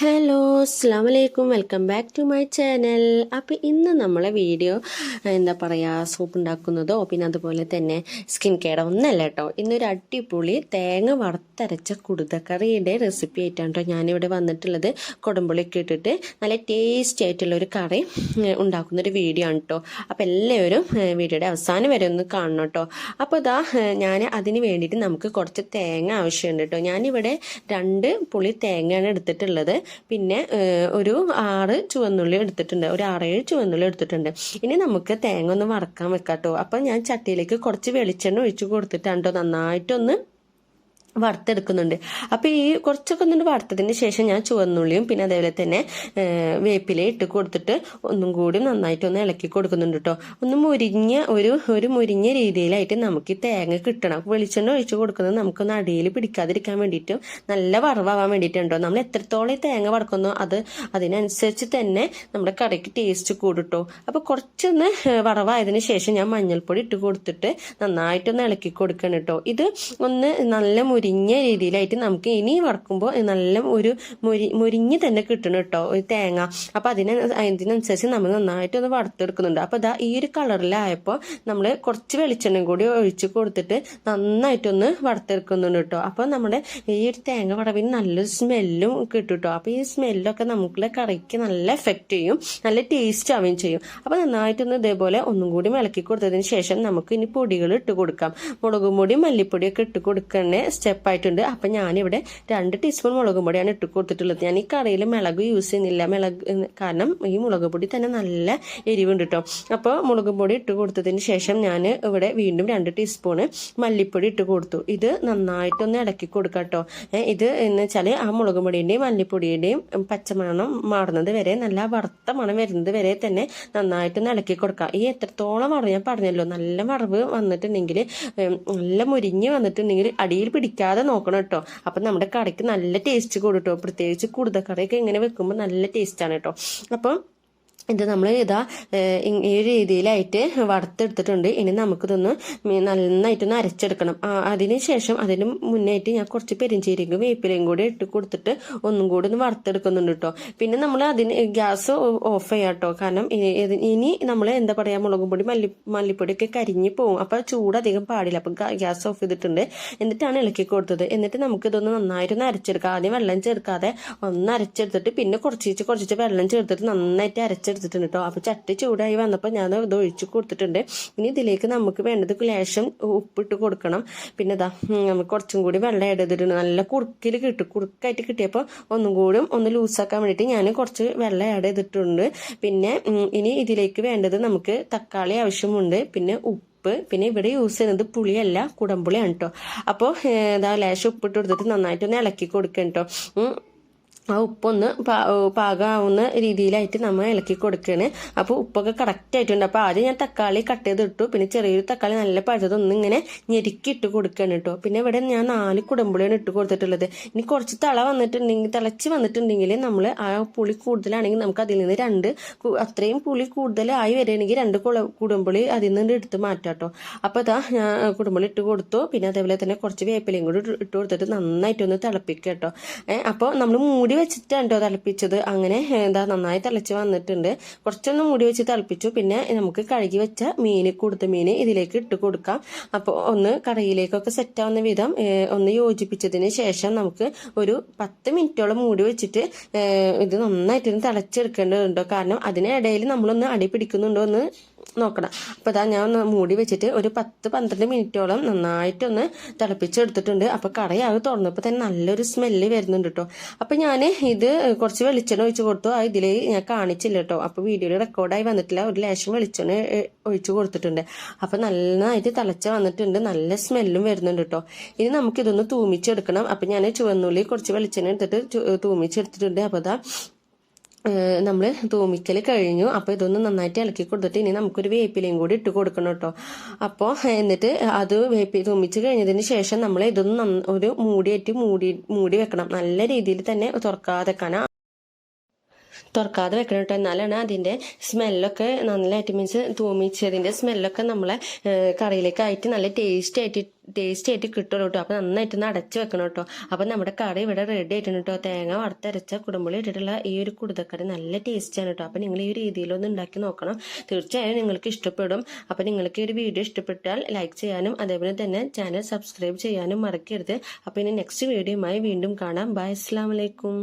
Hello അസ്സാം വലൈക്കും welcome back to my channel. അപ്പോൾ ഇന്ന് നമ്മളെ വീഡിയോ എന്താ പറയുക സൂപ്പ് ഉണ്ടാക്കുന്നതോ പിന്നെ അതുപോലെ തന്നെ സ്കിൻ കെയർ ഒന്നല്ല കേട്ടോ ഇന്നൊരു അടിപൊളി തേങ്ങ വറുത്തരച്ച കുടുതക്കറിയുടെ റെസിപ്പി ആയിട്ടാണ് കേട്ടോ ഞാനിവിടെ വന്നിട്ടുള്ളത്. കൊടുമ്പുളിയൊക്കെ ഇട്ടിട്ട് നല്ല ടേസ്റ്റി ആയിട്ടുള്ള ഒരു കറി ഉണ്ടാക്കുന്നൊരു വീഡിയോ ആണ് കേട്ടോ അപ്പോൾ എല്ലാവരും വീഡിയോയുടെ അവസാനം വരെ ഒന്ന് കാണണം കേട്ടോ അപ്പോൾ ഇതാ ഞാൻ അതിന് വേണ്ടിയിട്ട് നമുക്ക് കുറച്ച് തേങ്ങ ആവശ്യമുണ്ട് കേട്ടോ ഞാനിവിടെ രണ്ട് പുളി തേങ്ങയാണ് എടുത്തിട്ടുള്ളത്. പിന്നെ ഒരു ആറ് ചുവന്നുള്ളി എടുത്തിട്ടുണ്ട്. ഒരു ആറേഴ് ചുവന്നുള്ളി എടുത്തിട്ടുണ്ട്. ഇനി നമുക്ക് തേങ്ങ ഒന്ന് വറക്കാൻ വെക്കാട്ടോ. കേട്ടോ അപ്പം ഞാൻ ചട്ടിയിലേക്ക് കുറച്ച് വെളിച്ചെണ്ണ ഒഴിച്ച് കൊടുത്തിട്ടാണ് കേട്ടോ നന്നായിട്ടൊന്ന് വറുത്തെടുക്കുന്നുണ്ട്. അപ്പോൾ ഈ കുറച്ചൊക്കെ ഒന്നുകൊണ്ട് വറുത്തതിന് ശേഷം ഞാൻ ചുവന്നുള്ളിയും പിന്നെ അതേപോലെ തന്നെ വേപ്പില ഇട്ട് കൊടുത്തിട്ട് ഒന്നും കൂടി നന്നായിട്ട് ഒന്ന് ഇളക്കി കൊടുക്കുന്നുണ്ട് കേട്ടോ ഒന്ന് മുരിഞ്ഞ ഒരു ഒരു മുരിഞ്ഞ രീതിയിലായിട്ട് നമുക്ക് ഈ തേങ്ങ കിട്ടണം. വെളിച്ചെണ്ണ ഒഴിച്ചു കൊടുക്കുന്നത് നമുക്കൊന്ന് അടിയിൽ പിടിക്കാതിരിക്കാൻ വേണ്ടിയിട്ടും നല്ല വറവാവാൻ വേണ്ടിയിട്ടുണ്ടോ നമ്മൾ എത്രത്തോളം ഈ തേങ്ങ വറക്കുന്നോ അത് അതിനനുസരിച്ച് തന്നെ നമ്മുടെ കറിക്ക് ടേസ്റ്റ് കൂടിട്ടോ അപ്പോൾ കുറച്ചൊന്ന് വറവായതിന് ശേഷം ഞാൻ മഞ്ഞൾപ്പൊടി ഇട്ട് കൊടുത്തിട്ട് നന്നായിട്ടൊന്ന് ഇളക്കി കൊടുക്കണം കേട്ടോ ഇത് ഒന്ന് നല്ല മുരിഞ്ഞ രീതിയിലായിട്ട് നമുക്ക് ഇനി വറക്കുമ്പോൾ നല്ല ഒരു മുരി മുരിഞ്ഞ് തന്നെ കിട്ടണം കേട്ടോ ഒരു തേങ്ങ. അപ്പോൾ അതിന് അതിനനുസരിച്ച് നമ്മൾ നന്നായിട്ട് ഒന്ന് വറുത്തെടുക്കുന്നുണ്ട്. അപ്പോൾ ഇതാ ഈ ഒരു കളറിലായപ്പോൾ നമ്മൾ കുറച്ച് വെളിച്ചെണ്ണയും കൂടി ഒഴിച്ച് കൊടുത്തിട്ട് നന്നായിട്ടൊന്ന് വറുത്തെടുക്കുന്നുണ്ട് കേട്ടോ. അപ്പോൾ നമ്മുടെ ഈ ഒരു തേങ്ങ വടവിന് നല്ലൊരു സ്മെല്ലും കിട്ടും കേട്ടോ. അപ്പോൾ ഈ സ്മെല്ലൊക്കെ നമുക്കുള്ള കറിക്ക് നല്ല എഫക്റ്റ് ചെയ്യും നല്ല ടേസ്റ്റ് ആവുകയും ചെയ്യും. അപ്പോൾ നന്നായിട്ടൊന്ന് ഇതേപോലെ ഒന്നും കൂടി ഇളക്കി കൊടുത്തതിന് ശേഷം നമുക്ക് ഇനി പൊടികൾ ഇട്ട് കൊടുക്കാം. മുളകും പൊടി മല്ലിപ്പൊടിയൊക്കെ ഇട്ട് കൊടുക്കേണ്ട സ്റ്റെപ്പായിട്ടുണ്ട്. അപ്പം ഞാനിവിടെ രണ്ട് ടീസ്പൂൺ മുളക് പൊടിയാണ് ഇട്ട് കൊടുത്തിട്ടുള്ളത്. ഞാൻ ഈ കറിയിൽ മുളക് യൂസ് ചെയ്യുന്നില്ല. മുളക് കാരണം ഈ മുളക് പൊടി തന്നെ നല്ല എരിവുണ്ട് കേട്ടോ അപ്പോൾ മുളക് പൊടി ഇട്ട് കൊടുത്തതിന് ശേഷം ഞാൻ ഇവിടെ വീണ്ടും രണ്ട് ടീസ്പൂണ് മല്ലിപ്പൊടി ഇട്ട് കൊടുത്തു. ഇത് നന്നായിട്ടൊന്ന് ഇളക്കി കൊടുക്കാം കേട്ടോ ഇത് എന്ന് വെച്ചാൽ ആ മുളക് പൊടിയുടെയും മല്ലിപ്പൊടിയുടെയും പച്ചമണം മാറുന്നത് വരെ നല്ല വറുത്ത മണം വരുന്നത് വരെ തന്നെ നന്നായിട്ടൊന്ന് ഇളക്കി കൊടുക്കുക ഈ എത്രത്തോളം വറവ് ഞാൻ പറഞ്ഞല്ലോ. നല്ല വറവ് വന്നിട്ടുണ്ടെങ്കിൽ നല്ല മുരിഞ്ഞ് വന്നിട്ടുണ്ടെങ്കിൽ അടിയിൽ പിടിക്കാതെ നോക്കണം കേട്ടോ. അപ്പം നമ്മുടെ കറിക്ക് നല്ല ടേസ്റ്റ് കൂടും കേട്ടോ. പ്രത്യേകിച്ച് കടയൊക്കെ ഇങ്ങനെ വെക്കുമ്പോൾ നല്ല ടേസ്റ്റാണ് കേട്ടോ. അപ്പം ഇത് നമ്മൾ ഇതാ ഈ രീതിയിലായിട്ട് വറുത്തെടുത്തിട്ടുണ്ട്. ഇനി നമുക്കിതൊന്ന് നന്നായിട്ടൊന്ന് അരച്ചെടുക്കണം. അതിന് ശേഷം അതിന് മുന്നായിട്ട് ഞാൻ കുറച്ച് പെരിഞ്ചീരകം വേപ്പിലയും കൂടി ഇട്ട് കൊടുത്തിട്ട് ഒന്നും കൂടി ഒന്ന് വറുത്തെടുക്കുന്നുണ്ട് കേട്ടോ പിന്നെ നമ്മൾ അതിന് ഗ്യാസ് ഓഫ് ചെയ്യാം കേട്ടോ കാരണം ഇനി നമ്മൾ എന്താ പറയുക മുളകും പൊടി മല്ലി മല്ലിപ്പൊടിയൊക്കെ കരിഞ്ഞ് പോകും അപ്പോൾ ചൂട് അധികം പാടില്ല. അപ്പോൾ ഗ്യാസ് ഓഫ് ചെയ്തിട്ടുണ്ട്. എന്നിട്ടാണ് ഇളക്കി കൊടുത്തത്. എന്നിട്ട് നമുക്ക് ഇതൊന്ന് നന്നായിട്ടൊന്ന് അരച്ചെടുക്കാം. ആദ്യം വെള്ളം ചേർക്കാതെ ഒന്ന് അരച്ചെടുത്തിട്ട് പിന്നെ കുറച്ചിച്ച് കുറച്ചിച്ച് വെള്ളം ചേർത്തിട്ട് നന്നായിട്ട് അരച്ചെടുത്തിട്ടുണ്ട് കേട്ടോ. അപ്പോൾ ചട്ടി ചൂടായി വന്നപ്പോൾ ഞാൻ ഇത് ഒഴിച്ച് കൊടുത്തിട്ടുണ്ട്. ഇനി ഇതിലേക്ക് നമുക്ക് വേണ്ടത് ലേശം ഉപ്പിട്ട് കൊടുക്കണം. പിന്നെ ഇതാ നമുക്ക് കുറച്ചും കൂടി വെള്ളം ഇടതിട്ടുണ്ട് നല്ല കുറുക്കിൽ കിട്ടും. കുറുക്കായിട്ട് കിട്ടിയപ്പോൾ ഒന്നും കൂടി ഒന്ന് ലൂസാക്കാൻ വേണ്ടിയിട്ട് ഞാൻ കുറച്ച് വെള്ളം ആഡ് ചെയ്തിട്ടുണ്ട്. പിന്നെ ഇനി ഇതിലേക്ക് വേണ്ടത് നമുക്ക് തക്കാളി ആവശ്യമുണ്ട്. പിന്നെ ഉപ്പ്. പിന്നെ ഇവിടെ യൂസ് ചെയ്യുന്നത് പുളിയല്ല കുടംപുളിയാണ് കേട്ടോ. അപ്പോൾ ഇതാ ലേശം ഉപ്പിട്ട് കൊടുത്തിട്ട് നന്നായിട്ടൊന്ന് ഇളക്കി കൊടുക്കണം കേട്ടോ. ആ ഉപ്പൊന്ന് പാകമാവുന്ന രീതിയിലായിട്ട് നമ്മൾ ഇളക്കി കൊടുക്കുകയാണ് അപ്പോൾ ഉപ്പൊക്കെ കറക്റ്റ് ആയിട്ടുണ്ട്. അപ്പോൾ ആദ്യം ഞാൻ തക്കാളി കട്ട് ചെയ്തിട്ടു. പിന്നെ ചെറിയൊരു തക്കാളി നല്ല പഴുതൊന്നും ഇങ്ങനെ ഞെരുക്കി ഇട്ട് കൊടുക്കുകയാണ് കേട്ടോ. പിന്നെ ഇവിടെ ഞാൻ നാല് കുടമ്പുളിയാണ് ഇട്ട് കൊടുത്തിട്ടുള്ളത്. ഇനി കുറച്ച് തള വന്നിട്ടുണ്ടെങ്കിൽ തിളച്ച് വന്നിട്ടുണ്ടെങ്കിൽ നമ്മൾ ആ പുളി കൂടുതലാണെങ്കിൽ നമുക്ക് അതിൽ നിന്ന് രണ്ട് അത്രയും പുളി കൂടുതലായി വരികയാണെങ്കിൽ രണ്ട് കുടമ്പുളി അതിൽ നിന്ന് എടുത്ത് മാറ്റാം കേട്ടോ. അപ്പോൾ അതാ ഞാൻ കുടമ്പുളി ഇട്ട് കൊടുത്തു. പിന്നെ അതേപോലെ തന്നെ കുറച്ച് വേപ്പിലയും കൂടി ഇട്ട് കൊടുത്തിട്ട് നന്നായിട്ടൊന്ന് തിളപ്പിക്കുക കേട്ടോ. അപ്പോൾ നമ്മൾ മൂടി വെച്ചിട്ടാണ് കേട്ടോ തിളപ്പിച്ചത്. അങ്ങനെ എന്താ നന്നായി തിളച്ച് വന്നിട്ടുണ്ട്. കുറച്ചൊന്ന് മൂടി വെച്ച് തിളപ്പിച്ചു. പിന്നെ നമുക്ക് കഴുകി വെച്ച മീൻ കൊടുത്ത മീൻ ഇതിലേക്ക് ഇട്ട് കൊടുക്കാം. അപ്പോൾ ഒന്ന് കറിയിലേക്കൊക്കെ സെറ്റാവുന്ന വിധം ഒന്ന് യോജിപ്പിച്ചതിന് ശേഷം നമുക്ക് ഒരു പത്ത് മിനിറ്റോളം മൂടി വെച്ചിട്ട് ഇത് നന്നായിട്ടൊന്ന് തിളച്ചെടുക്കേണ്ടതുണ്ടോ. കാരണം അതിനിടയിൽ നമ്മളൊന്ന് അടി പിടിക്കുന്നുണ്ടോ എന്ന് നോക്കണം. അപ്പോൾ ഇതാ ഞാൻ ഒന്ന് മൂടി വെച്ചിട്ട് ഒരു പത്ത് പന്ത്രണ്ട് മിനിറ്റോളം നന്നായിട്ടൊന്ന് തിളപ്പിച്ചെടുത്തിട്ടുണ്ട്. അപ്പോൾ കറിയാകെ തുറന്നപ്പോൾ തന്നെ നല്ലൊരു സ്മെല്ല് വരുന്നുണ്ട് കേട്ടോ അപ്പോൾ ഞാൻ ഇത് കുറച്ച് വെളിച്ചെണ്ണ ഒഴിച്ച് കൊടുത്തു. ആ ഇതിൽ ഞാൻ കാണിച്ചില്ല കേട്ടോ അപ്പോൾ വീഡിയോയിൽ റെക്കോർഡായി വന്നിട്ടില്ല. ഒരു ലേശം വെളിച്ചെണ്ണ ഒഴിച്ചു കൊടുത്തിട്ടുണ്ട്. അപ്പോൾ നന്നായിട്ട് തിളച്ച വന്നിട്ടുണ്ട്. നല്ല സ്മെല്ലും വരുന്നുണ്ട് കേട്ടോ ഇനി നമുക്കിതൊന്ന് തൂമിച്ചെടുക്കണം. അപ്പോൾ ഞാൻ ചുവന്നുള്ളി കുറച്ച് വെളിച്ചെണ്ണ എടുത്തിട്ട് തൂമിച്ചെടുത്തിട്ടുണ്ട്. അപ്പോൾ ഇതാ നമ്മൾ തൂമിക്കൽ കഴിഞ്ഞു. അപ്പോൾ ഇതൊന്ന് നന്നായിട്ട് ഇളക്കി കൊടുത്തിട്ട് ഇനി നമുക്കൊരു വേപ്പിലയും കൂടി ഇട്ട് കൊടുക്കണം കേട്ടോ. അപ്പോൾ എന്നിട്ട് അത് വേപ്പി തൂമിച്ച് കഴിഞ്ഞതിന് ശേഷം നമ്മൾ ഇതൊന്ന് ഒരു മൂടിയേറ്റ് മൂടി മൂടി വെക്കണം. നല്ല രീതിയിൽ തന്നെ തുറക്കാതെ വെക്കണം തുറക്കാതെ വെക്കണം കേട്ടോ എന്നാലാണ് അതിന്റെ സ്മെല്ലൊക്കെ നന്നായിട്ട് മീൻസ് തൂമിച്ചതിന്റെ സ്മെല്ലൊക്കെ നമ്മളെ കറിയിലേക്ക് ആയിട്ട് നല്ല ടേസ്റ്റ് ആയിട്ട് ടേസ്റ്റ് ആയിട്ട് കിട്ടുള്ളൂ കേട്ടോ അപ്പോൾ നന്നായിട്ട് ഒന്ന് അടച്ച് വെക്കണം കേട്ടോ അപ്പോൾ നമ്മുടെ കറി ഇവിടെ റെഡി ആയിട്ടുണ്ട് കേട്ടോ തേങ്ങ വറുത്തരച്ച കുടുംബളി ഇട്ടിട്ടുള്ള ഈ ഒരു കുടുതക്കറി നല്ല ടേസ്റ്റാണ് കേട്ടോ അപ്പോൾ നിങ്ങൾ ഈ രീതിയിലൊന്ന് ഉണ്ടാക്കി നോക്കണം. തീർച്ചയായും നിങ്ങൾക്ക് ഇഷ്ടപ്പെടും. അപ്പോൾ നിങ്ങൾക്ക് ഈ ഒരു വീഡിയോ ഇഷ്ടപ്പെട്ടാൽ ലൈക്ക് ചെയ്യാനും അതേപോലെ തന്നെ ചാനൽ സബ്സ്ക്രൈബ് ചെയ്യാനും മറക്കരുത്. അപ്പോൾ ഇനി നെക്സ്റ്റ് വീഡിയോയുമായി വീണ്ടും കാണാം. ബൈ അസ്സാം വലൈക്കും